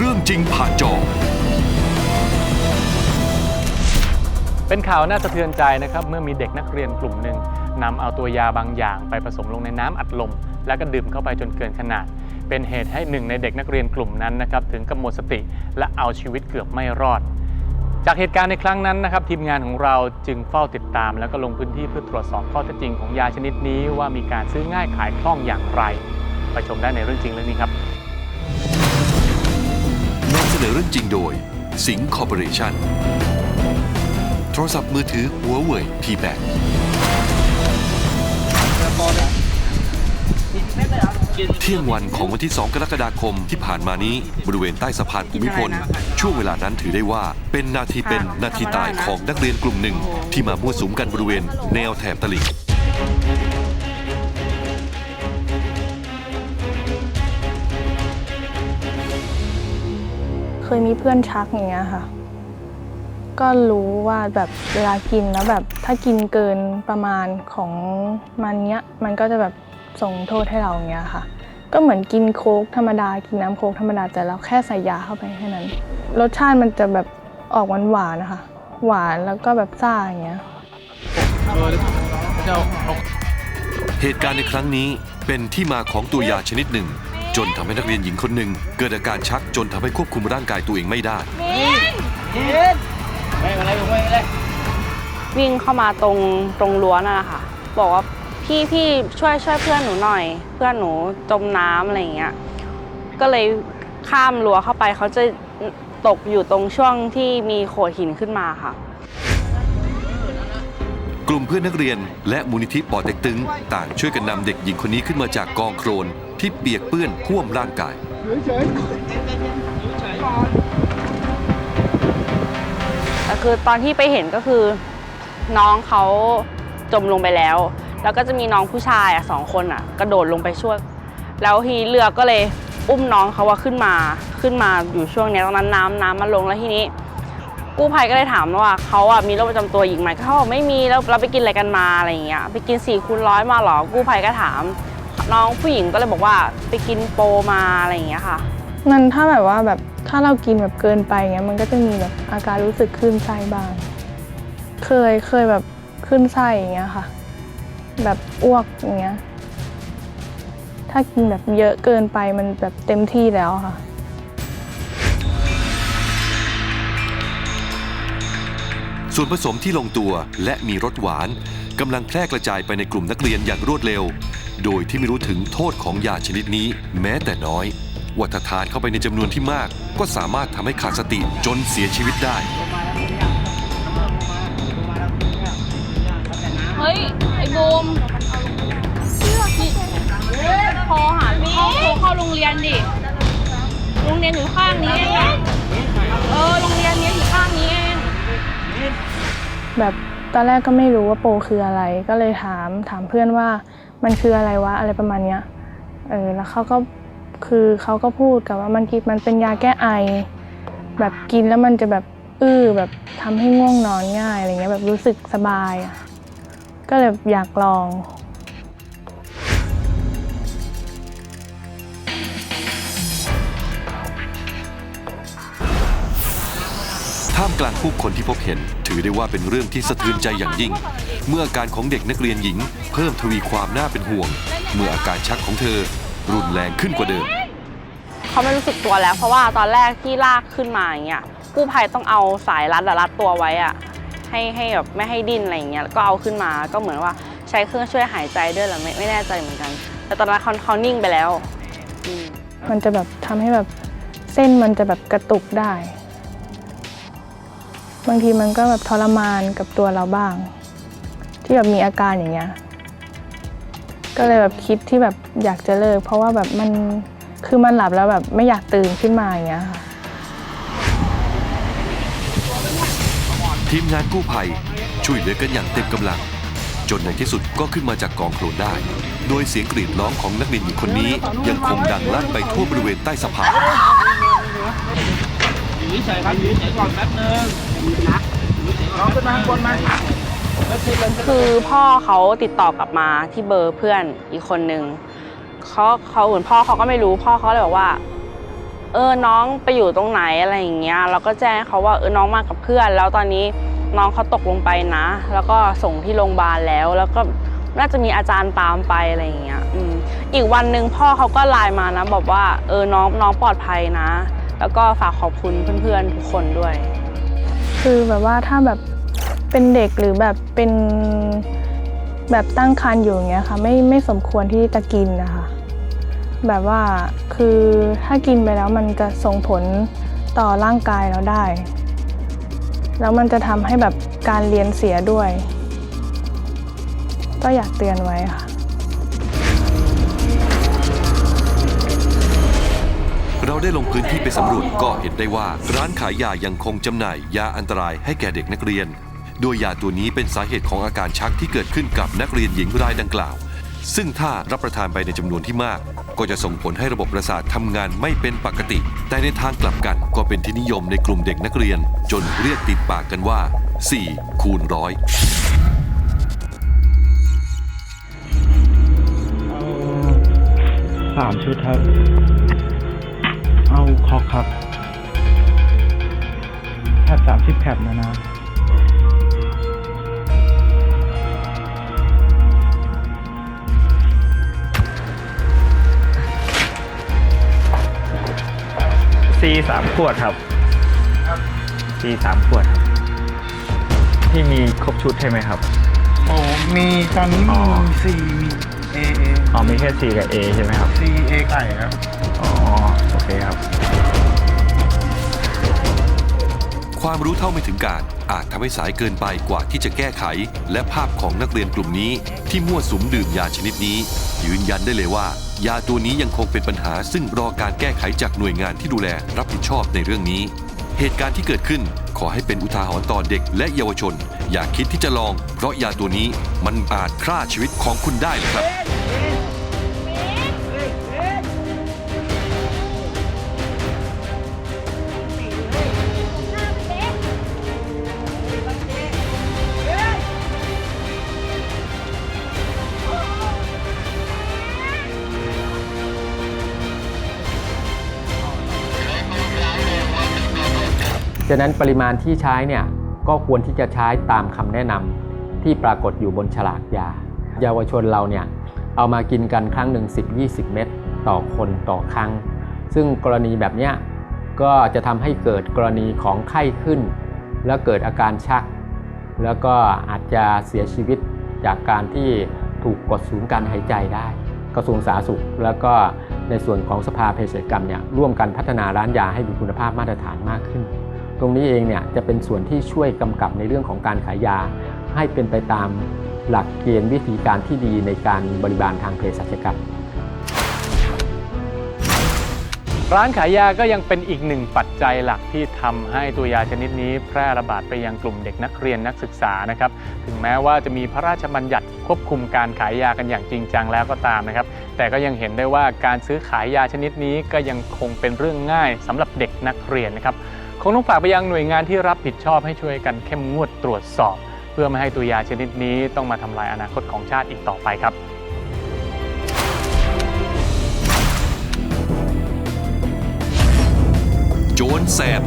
เรื่องจริงผ่านจอ เป็นข่าวน่าสะเทือนใจนะครับ เมื่อมีเด็กนักเรียนกลุ่มหนึ่งนำเอาตัวยาบางอย่างไปผสมลงในน้ำอัดลม แล้วก็ดื่มเข้าไปจนเกินขนาด เป็นเหตุให้หนึ่งในเด็กนักเรียนกลุ่มนั้นนะครับถึงกับหมดสติและเอาชีวิตเกือบไม่รอด จากเหตุการณ์ในครั้งนั้นนะครับทีมงานของเราจึงเฝ้าติดตาม แล้วก็ลงพื้นที่เพื่อตรวจสอบข้อเท็จจริงของยาชนิดนี้ว่ามีการซื้อง่ายขายคล่องอย่างไร ไปชมได้ในเรื่องจริงเรื่องนี้ครับ อเรื่องจริงโดย สิงห์คอร์ปอเรชั่นโทรศัพท์มือถือหัวเว่ย P8 เที่ยงวันของวันที่ 2 กรกฎาคมที่ผ่านมานี้บริเวณใต้สะพานภูมิพล ช่วงเวลานั้นถือได้ว่า เป็นนาทีเป็นนาทีตายของนักเรียนกลุ่มหนึ่ง ที่มามั่วสุมกันบริเวณแนวแถบตลิ่ง เคยมีเพื่อนชักอย่างเงี้ยค่ะ ก็รู้ว่าแบบเวลากินแล้วแบบถ้ากินเกินประมาณของมันเนี้ย มันก็จะแบบส่งโทษให้เราอย่างเงี้ยค่ะ ก็เหมือนกินโค้กธรรมดา กินน้ำโค้กธรรมดาแต่เราแค่ใส่ยาเข้าไปแค่นั้น รสชาติมันจะแบบออกหวานๆนะคะ หวานแล้วก็แบบซ่าอย่างเงี้ยเหตุการณ์ในครั้งนี้เป็นที่มาของตัวยาชนิดหนึ่ง จนทำให้นักเรียนหญิงคนหนึ่งเกิดอาการชักจนทำให้ควบคุมร่างกายตัวเองไม่ได้วิ่งเข้ามาตรงตรงรั้วนั่นแหละค่ะ บอกว่าพี่พี่ช่วยช่วยเพื่อนหนูหน่อย เพื่อนหนูจมน้ำอะไรอย่างเงี้ยก็เลยข้ามรั้วเข้าไปเขาจะตกอยู่ตรงช่วงที่มีโขดหินขึ้นมาค่ะ กลุ่มเพื่อนนักเรียนและมูลนิธิปอเต็กตึง ต่างช่วยกันนำเด็กหญิงคนนี้ขึ้นมาจากกองโครน ที่เปียกเปื้อนท่วมร่างกาย แต่คือตอนที่ไปเห็นก็คือน้องเขาจมลงไปแล้ว แล้วก็จะมีน้องผู้ชายอะสองคนอะ กระโดดลงไปช่วย แล้วทีเรือก็เลยอุ้มน้องเขาว่าขึ้นมาขึ้นมาอยู่ช่วงเนี้ยตอนนั้นน้ำน้ำมาลงแล้วทีนี้ กู้ภัยก็เลยถามว่าเขาอะมีโรคประจำตัวหญิงไหมเขาบอกไม่มีแล้วเราไปกินอะไรกันมาอะไรอย่างเงี้ยไปกินสี่คูณร้อยมาเหรอกู้ภัยก็ถาม น้องผู้หญิงก็เลยบอกว่าไปกินโปรมาอะไรอย่างเงี้ยค่ะ มันถ้าแบบว่าแบบถ้าเรากินแบบเกินไปเงี้ยมันก็จะมีแบบอาการรู้สึกคลื่นไส้บ้าง เคยเคยแบบคลื่นไส้อย่างเงี้ยค่ะ แบบอ้วกอย่างเงี้ย ถ้ากินแบบเยอะเกินไปมันแบบเต็มที่แล้วค่ะส่วนผสมที่ลงตัวและมีรสหวานกำลังแพร่กระจายไปในกลุ่มนักเรียนอย่างรวดเร็ว โดยที่ไม่รู้ถึงโทษของยาชนิดนี้แม้แต่น้อย ว่าถ้าทานเข้าไปในจำนวนที่มาก ก็สามารถทำให้ขาดสติจนเสียชีวิตได้ เฮ้ย ไอ้บูมโทรหาเข้าโทรเข้าโรงเรียนดิ โรงเรียนอยู่ข้างนี้เองอะเออ โรงเรียนเนี้ยอยู่ข้างนี้เอง แบบตอนแรกก็ไม่รู้ว่าโปรคืออะไร ก็เลยถามถามเพื่อนว่า มันคืออะไรวะอะไรประมาณเนี้ยเออแล้วเขาก็คือเขาก็พูดกับว่ามันกินมันเป็นยาแก้ไอ แบบกินแล้วมันจะแบบอื้อแบบทำให้ง่วงนอนง่ายอะไรเงี้ยแบบรู้สึกสบายอะก็เลยอยากลอง ท่ามกลางผู้คนที่พบเห็น ถือได้ว่าเป็นเรื่องที่สะเทือนใจอย่างยิ่ง เมื่ออาการของเด็กนักเรียนหญิง เพิ่มทวีความน่าเป็นห่วง เมื่ออาการชักของเธอ รุนแรงขึ้นกว่าเดิม เขาไม่รู้สึกตัวแล้ว เพราะว่าตอนแรกที่ลากขึ้นมาอย่างเงี้ยกู้ภัยต้องเอาสายรัดอะรัดตัวไว้อะให้ให้แบบไม่ให้ดิ้นอะไรอย่างเงี้ยแล้วก็เอาขึ้นมาก็เหมือนว่าใช้เครื่องช่วยหายใจด้วยแหละไม่ไม่แน่ใจเหมือนกัน แต่ตอนนั้นเขาเขานิ่งไปแล้วอืมมันจะแบบทำให้แบบเส้นมันจะแบบกระตุกได้ บางทีมันก็แบบทรมานกับตัวเราบ้าง ที่แบบมีอาการอย่างเงี้ยก็เลยแบบคิดที่แบบอยากจะเลิก เพราะว่าแบบมันคือมันหลับแล้วแบบไม่อยากตื่นขึ้นมาอย่างเงี้ยค่ะทีมงานกู้ภัยช่วยเหลือกันอย่างเต็มกำลัง จนในที่สุดก็ขึ้นมาจากกองโคลนได้ โดยเสียงกรีดร้องของนักเรียนหญิงคนนี้ยังคงดังลั่นไปทั่วบริเวณใต้สะพาน อยู่เฉยๆครับอยู่เฉยๆก่อนแป๊บนึงน้องขึ้นมาข้างบนมาคือพ่อเขาติดต่อกลับมาที่เบอร์เพื่อนอีกคนนึงเขาเขาเหมือนพ่อเขาก็ไม่รู้พ่อเขาเลยบอกว่าเเออน้องไปอยู่ตรงไหนอะไรอย่างเงี้ยเราก็แจ้งเขาว่าเออน้องมากับเพื่อน แล้วตอนนี้น้องเขาตกลงไปนะ แล้วก็ส่งที่โรงพยาบาลแล้ว แล้วก็น่าจะมีอาจารย์ตามไปอะไรอย่างเงี้ย อืมอีกวันหนึ่งพ่อเขาก็ไลน์มานะ บอกว่า เออน้องน้องปลอดภัยนะ แล้วก็ฝากขอบคุณเพื่อนๆทุกคนด้วย คือแบบว่าถ้าแบบเป็นเด็กหรือแบบเป็นแบบตั้งครรภ์อยู่อย่างเงี้ยค่ะไม่ไม่สมควรที่จะกินนะคะ แบบว่าคือถ้ากินไปแล้วมันจะส่งผลต่อร่างกายเราได้ แล้วมันจะทำให้แบบการเรียนเสียด้วย ก็อยากเตือนไว้ค่ะ เราได้ลงพื้นที่ไปสำรวจก็เห็นได้ว่า ร้านขายยายังคงจำหน่ายยาอันตรายให้แก่เด็กนักเรียน โดยยาตัวนี้เป็นสาเหตุของอาการชักที่เกิดขึ้นกับนักเรียนหญิงรายดังกล่าว ซึ่งถ้ารับประทานไปในจำนวนที่มาก ก็จะส่งผลให้ระบบประสาททำงานไม่เป็นปกติ แต่ในทางกลับกันก็เป็นที่นิยมในกลุ่มเด็กนักเรียน จนเรียกติดปากกันว่า 4 คูณร้อยสามชุดครับ คอกครับแคบสามสิบแคบนะนะซีสามขวดครับซีสามขวดครับ ที่มีครบชุดใช่ไหมครับ โอ้มีตอนนี้อ๋มีอซีมีเอเออ๋อมีแค่ซีกับเอใช่ไหมครับซีเอไก่ครับ อ๋อโอเคครับ ความรู้เท่าไม่ถึงการอาจทำให้สายเกินไปกว่าที่จะแก้ไข และภาพของนักเรียนกลุ่มนี้ ที่มั่วสุมดื่มยาชนิดนี้ ยืนยันได้เลยว่า ยาตัวนี้ยังคงเป็นปัญหา ซึ่งรอการแก้ไขจากหน่วยงานที่ดูแลรับผิดชอบในเรื่องนี้ เหตุการณ์ที่เกิดขึ้นขอให้เป็นอุทาหรณ์ต่อเด็กและเยาวชน อย่าคิดที่จะลอง เพราะยาตัวนี้มันอาจฆ่าชีวิตของคุณได้เลยครับ ฉะนั้นปริมาณที่ใช้เนี่ยก็ควรที่จะใช้ตามคำแนะนำที่ปรากฏอยู่บนฉลากยา เยาวชนเราเนี่ยเอามากินกันครั้งหนึ่ง10-20 เม็ดต่อคนต่อครั้ง ซึ่งกรณีแบบเนี้ยก็จะทำให้เกิดกรณีของไข้ขึ้น แล้วเกิดอาการชัก แล้วก็อาจจะเสียชีวิตจากการที่ถูกกดสูญการหายใจได้ กระทรวงสาธารณสุข แล้วก็ในส่วนของสภาเภสัชกรรมเนี่ยร่วมกันพัฒนาร้านยาให้มีคุณภาพมาตรฐานมากขึ้น ตรงนี้เองเนี่ยจะเป็นส่วนที่ช่วยกำกับในเรื่องของการขายยา ให้เป็นไปตามหลักเกณฑ์วิธีการที่ดีในการบริบาลทางเภสัชกรรม ร้านขายยาก็ยังเป็นอีกหนึ่งปัจจัยหลักที่ทำให้ตัวยาชนิดนี้ แพร่ระบาดไปยังกลุ่มเด็กนักเรียนนักศึกษานะครับ ถึงแม้ว่าจะมีพระราชบัญญัติควบคุมการขายยากันอย่างจริงจังแล้วก็ตามนะครับ แต่ก็ยังเห็นได้ว่าการซื้อขายยาชนิดนี้ก็ยังคงเป็นเรื่องง่ายสำหรับเด็กนักเรียนนะครับ คงต้องฝากไปยังหน่วยงานที่รับผิดชอบให้ช่วยกันเข้มงวดตรวจสอบ เพื่อไม่ให้ตัวยาชนิดนี้ต้องมาทำลายอนาคตของชาติอีกต่อไปครับโจรแสบ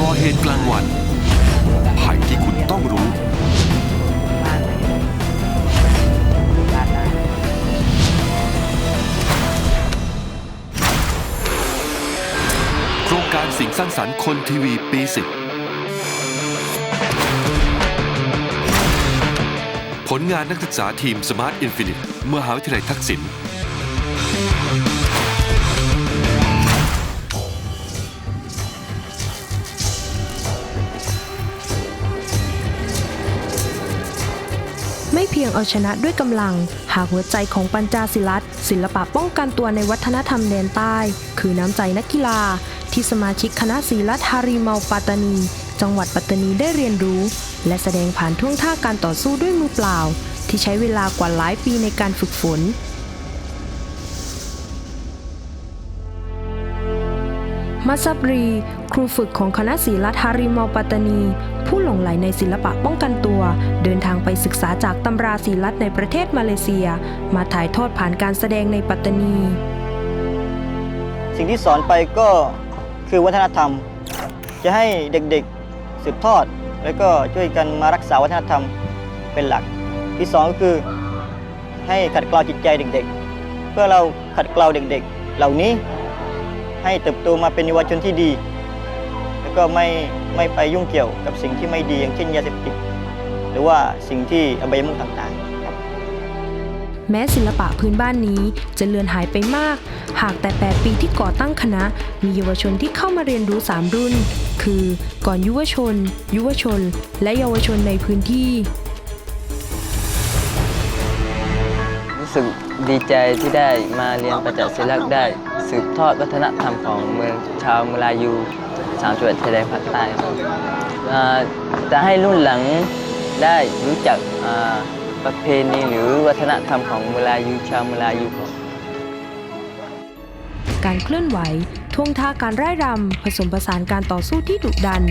ก่อเหตุกลางวันภัยที่คุณ สร้างสรรค์คนทีวีปีสิบผลงานนักศึกษาทีม Smart Infinite มหาวิทยาลัยทักษิณไม่เพียงเอาชนะด้วยกำลัง หากหัวใจของปัญจาศิลัตศิลปะป้องกันตัวในวัฒนธรรมแดนใต้ คือน้ำใจนักกีฬา ที่สมาชิกคณะศิลัตฮาริเมาปัตตานี จังหวัดปัตตานีได้เรียนรู้ และแสดงผ่านท่วงท่าการต่อสู้ด้วยมือเปล่า ที่ใช้เวลากว่าหลายปีในการฝึกฝนมัซับรี ครูฝึกของคณะศิลธาริมอปัตตานี ผู้หลงไหลในศิลปะป้องกันตัว เดินทางไปศึกษาจากตำราศิลัในประเทศมาเลเซีย มาถ่ายทอดผ่านการแสดงในปัตตานี สิ่งที่สอนไปก็ คือวัฒนธรรม จะให้เด็กๆสืบทอด แล้วก็ช่วยกันมารักษาวัฒนธรรมเป็นหลัก ที่สองก็คือให้ขัดเกลาจิตใจเด็ก ๆ เพื่อเราขัดเกลาเด็ก ๆ เหล่านี้ให้เติบโตมาเป็นเยาวชนที่ดี แล้วก็ไม่ไม่ไปยุ่งเกี่ยวกับสิ่งที่ไม่ดีอย่างเช่นยาเสพติดหรือว่าสิ่งที่อบายมุขต่างๆ แม้ศิลปะพื้นบ้านนี้จะเลือนหายไปมาก หากแต่ 8 ปีที่ก่อตั้งคณะ มีเยาวชนที่เข้ามาเรียนรู้ 3 รุ่น คือ ก่อนยุวชน ยุวชน และเยาวชนในพื้นที่ รู้สึกดีใจที่ได้มาเรียนประจักษ์ศิลป์ได้ สืบทอดวัฒนธรรมของเมืองชาวมลายูสามจังหวัดชายแดนภาคใต้จะให้รุ่นหลังได้รู้จักอ่า ประเพณีหรือวัฒนธรรมของมลายูชาวมลายูครับการเคลื่อนไหวท่วงท่าการร่ายรำ ผสมผสานการต่อสู้ที่ดุดัน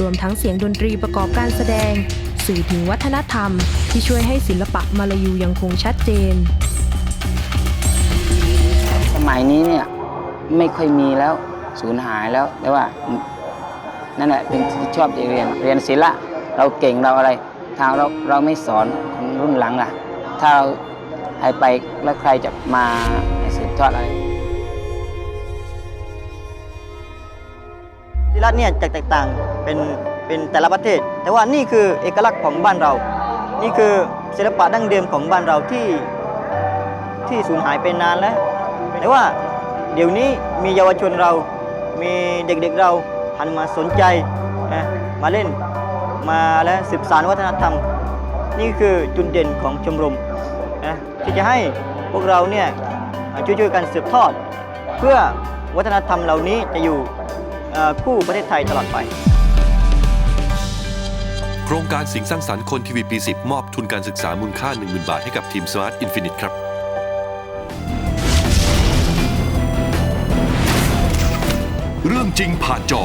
รวมทั้งเสียงดนตรีประกอบการแสดง สื่อถึงวัฒนธรรม ที่ช่วยให้ศิลปะมาลายูยังคงชัดเจน สมัยนี้เนี่ยไม่ค่อยมีแล้วสูญหายแล้วแต่ว่านั่นแหละเป็นที่ชอบเรียนเรียนศิลปะเราเก่งเราอะไร ถ้าเราเราไม่สอนคนรุ่นหลังล่ะ ถ้าเราให้ไปแล้วใครจะมาสืบทอดอะไรศิลปะเนี่ยจะแตกต่างเป็นเป็นแต่ละประเทศ แต่ว่านี่คือเอกลักษณ์ของบ้านเรา นี่คือศิลปะดั้งเดิมของบ้านเราที่ที่สูญหายไปนานแล้ว แต่ว่าเดี๋ยวนี้มีเยาวชนเรา มีเด็กๆเราหันมาสนใจนะมาเล่น มาและสืบสานวัฒนธรรม นี่คือจุดเด่นของชมรมนะที่จะให้พวกเราเนี่ยช่วยๆกันสืบทอด เพื่อวัฒนธรรมเหล่านี้จะอยู่คู่ประเทศไทยตลอดไป โครงการสิ่งสร้างสรรค์คนทีวีปี 10 มอบทุนการศึกษามูลค่า 10,000 บาทให้กับทีม Smart Infinite ครับเรื่องจริงผ่านจอ